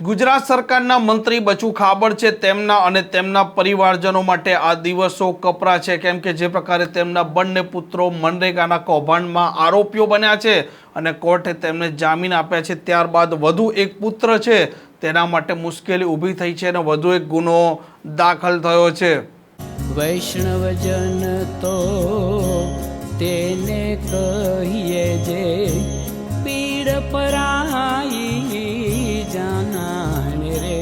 ગુજરાત સરકારના મંત્રી બચુ ખાબડ છે તેમના અને તેમના પરિવારજનો માટે આ દિવસો કપરા છે. કેમ કે જે પ્રકારે તેમના બંને પુત્રો મનરેગાના કૌભાંડમાં આરોપીઓ બન્યા છે અને કોર્ટે તેમને જામીન આપ્યા છે. ત્યારબાદ વધુ એક પુત્ર છે, તેના માટે મુશ્કેલી ઊભી થઈ છે અને વધુ એક ગુનો દાખલ થયો છે. વૈષ્ણવજન તો તેને કહીએ જે પીડ પરાઈ જાનાને રે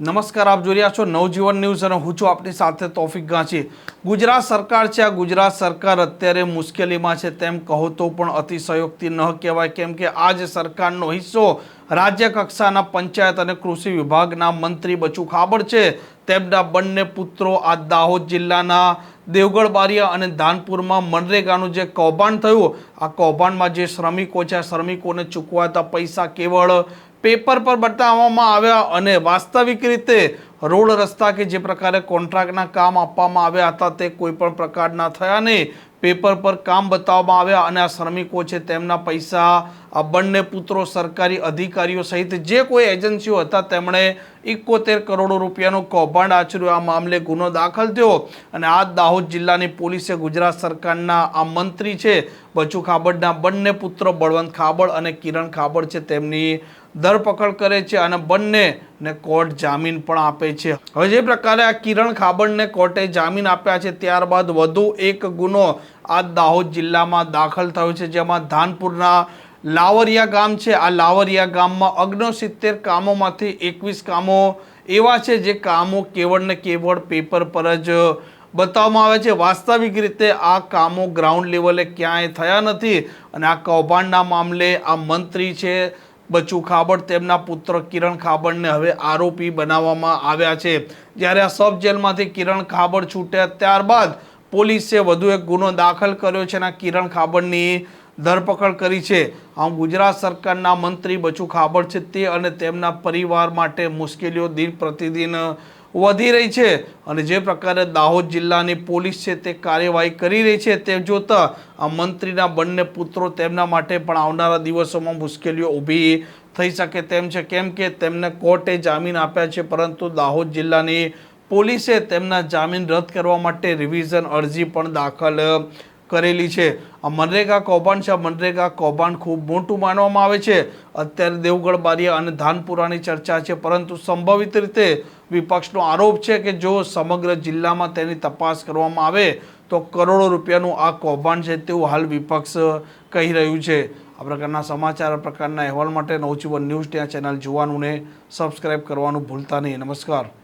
નમસ્કાર આપ જોઈ રહ્યા છો નવજીવન ન્યૂઝ અને હું છું આપની સાથે તોફિક ગાંચી ગુજરાત સરકાર છે આ ગુજરાત સરકાર અત્યારે મુશ્કેલીમાં છે તેમ કહો તો પણ અતિશયોક્તિ ન કહેવાય કેમ કે આ જે સરકારનો હિસ્સો રાજ્ય કક્ષાના પંચાયત અને કૃષિ વિભાગના મંત્રી બચુ ખાબડ છે તેમના બંને પુત્રો આ દાહોદ જિલ્લાના દેવગઢ, બારિયા અને ધાનપુરમાં મનરેગાનું જે કૌભાંડ થયું, આ કૌભાંડમાં જે શ્રમિકો છે શ્રમિકોને ચૂકવાતા પૈસા કેવળ પેપર પર બતાવવામાં આવ્યા અને વાસ્તવિક રીતે રોડ રસ્તા કે જે પ્રકારે કોન્ટ્રાક્ટના કામ આપવામાં આવ્યા હતા તે કોઈ પણ પ્રકારના થયા નહીં. પેપર પર કામ બતાવવામાં આવ્યા અને આ શ્રમિકો છે તેમના પૈસા, આ બંને પુત્રો સરકારી અધિકારીઓ સહિત જે કોઈ એજન્સીઓ હતા તેમણે એકોતેર કરોડો રૂપિયાનું કૌભાંડ આચર્યું. આ મામલે ગુનો દાખલ થયો અને આ દાહોદ જિલ્લાની પોલીસે ગુજરાત સરકારના આ મંત્રી છે બચુ ખાબડના બંને પુત્ર બળવંત ખાબડ અને કિરણ ખાબડ છે તેમની ધરપકડ કરે છે અને બંનેને કોર્ટ જામીન પણ આપે છે. હવે જે પ્રકારે આ કિરણ ખાબડને કોર્ટે જામીન આપ્યા છે, ત્યારબાદ વધુ એક ગુનો આ દાહોદ જિલ્લામાં દાખલ થયો છે, જેમાં ધાનપુરના લાવરિયા ગામ છે. આ લાવરિયા ગામમાં અગ્નસિત્તેર કામોમાંથી એકવીસ કામો એવા છે, જે કામો કેવળ ને કેવળ પેપર પર જ બતાવવામાં આવે છે. વાસ્તવિક રીતે આ કામો ગ્રાઉન્ડ લેવલે ક્યાંય થયા નથી અને આ કૌભાંડના મામલે આ મંત્રી છે બચુ ખાબડ, તેમના પુત્ર કિરણ ખાબડને હવે આરોપી બનાવવામાં આવ્યા છે. જ્યારે આ સબ જેલમાંથી કિરણ ખાબડ છૂટ્યા ત્યારબાદ પોલીસે વધુ એક ગુનો દાખલ કર્યો છે અને કિરણ ખાબડની ધરપકડ કરી છે. આમ ગુજરાત સરકારના મંત્રી બચુ ખાબડ છે તે અને તેમના પરિવાર માટે મુશ્કેલીઓ દિન પ્રતિદિન વધી રહી છે અને જે પ્રકારે દાહોદ જિલ્લાની પોલીસ છે તે કાર્યવાહી કરી રહી છે તે જોતા આ મંત્રીના બંને પુત્રો તેમના માટે પણ આવનારા દિવસોમાં મુશ્કેલીઓ ઊભી થઈ શકે તેમ છે. કેમ કે તેમને કોર્ટે જામીન આપ્યા છે, પરંતુ દાહોદ જિલ્લાની પોલીસે તેમના જામીન રદ કરવા માટે રિવિઝન અરજી પણ દાખલ કરેલી છે. આ મનરેગા કૌભાંડ છે. આ મનરેગા કૌભાંડ ખૂબ મોટું માનવામાં આવે છે. અત્યારે દેવગઢ, બારિયા અને ધાનપુરાની ચર્ચા છે. પરંતુ સંભવિત રીતે વિપક્ષનો આરોપ છે કે જો સમગ્ર જિલ્લામાં તેની તપાસ કરવામાં આવે, તો કરોડો રૂપિયાનું આ કૌભાંડ છે તેવું હાલ વિપક્ષ કહી રહ્યું છે. આ પ્રકારના સમાચાર પ્રકારના અહેવાલ માટે નવજીવન ન્યૂઝ ત્યાં ચેનલ જોવાનું ને સબસ્ક્રાઈબ કરવાનું ભૂલતા નહીં. નમસ્કાર.